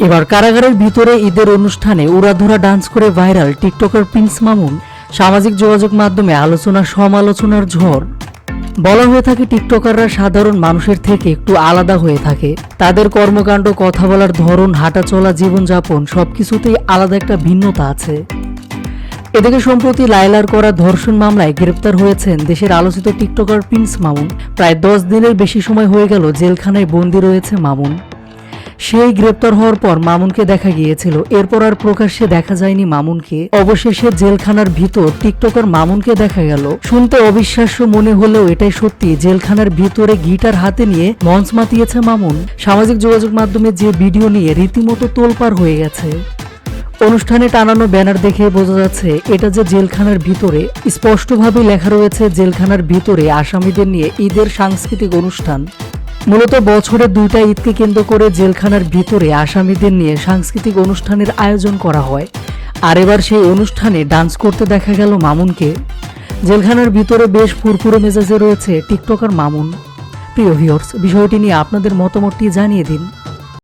এবার কারাগারের ভিতরে ঈদের অনুষ্ঠানে উড়াধুরা ডান্স করে ভাইরাল টিকটকার প্রিন্স মামুন সামাজিক যোগাযোগ মাধ্যমে আলোচনা সমালোচনার ঝড়। বলা হয়ে থাকে, টিকটকাররা সাধারণ মানুষের থেকে একটু আলাদা হয়ে থাকে। তাদের কর্মকাণ্ড, কথা বলার ধরন, হাঁটা চলা, জীবনযাপন সবকিছুতেই আলাদা একটা ভিন্নতা আছে। এদিকে সম্প্রতি লাইলার করা ধর্ষণ মামলায় গ্রেপ্তার হয়েছেন দেশের আলোচিত টিকটকার প্রিন্স মামুন। প্রায় দশ দিনের বেশি সময় হয়ে গেল জেলখানায় বন্দি রয়েছে মামুন। সেই গ্রেপ্তার হওয়ার পর মামুনকে দেখা গিয়েছিল। এরপর আর প্রকাশ্যে দেখা যায়নি মামুনকে। অবশেষে জেলখানার ভিতর টিকটকার মামুনকে দেখা গেল। শুনতে অবিশ্বাস্য মনে হলেও এটাই সত্যি, জেলখানার ভিতরে গিটার হাতে নিয়ে মঞ্চ মাতিয়েছে মামুন। সামাজিক যোগাযোগ মাধ্যমে যে ভিডিও নিয়ে রীতিমতো তোলপাড় হয়ে গেছে। অনুষ্ঠানে টানানো ব্যানার দেখে বোঝা যাচ্ছে, এটা যে জেলখানার ভিতরে। স্পষ্টভাবে লেখা রয়েছে, জেলখানার ভিতরে আসামিদের নিয়ে ঈদের সাংস্কৃতিক অনুষ্ঠান। মূলত বছরে দুইটা ঈদকে কেন্দ্র করে জেলখানার ভিতরে আসামিদের নিয়ে সাংস্কৃতিক অনুষ্ঠানের আয়োজন করা হয়। আর এবার সেই অনুষ্ঠানে ডান্স করতে দেখা গেল মামুনকে। জেলখানার ভিতরে বেশ ফুরফুরে মেজাজে রয়েছে টিকটকার মামুন। প্রিয় ভিউয়ার্স বিষয়টি নিয়ে আপনাদের মতামতটি জানিয়ে দিন।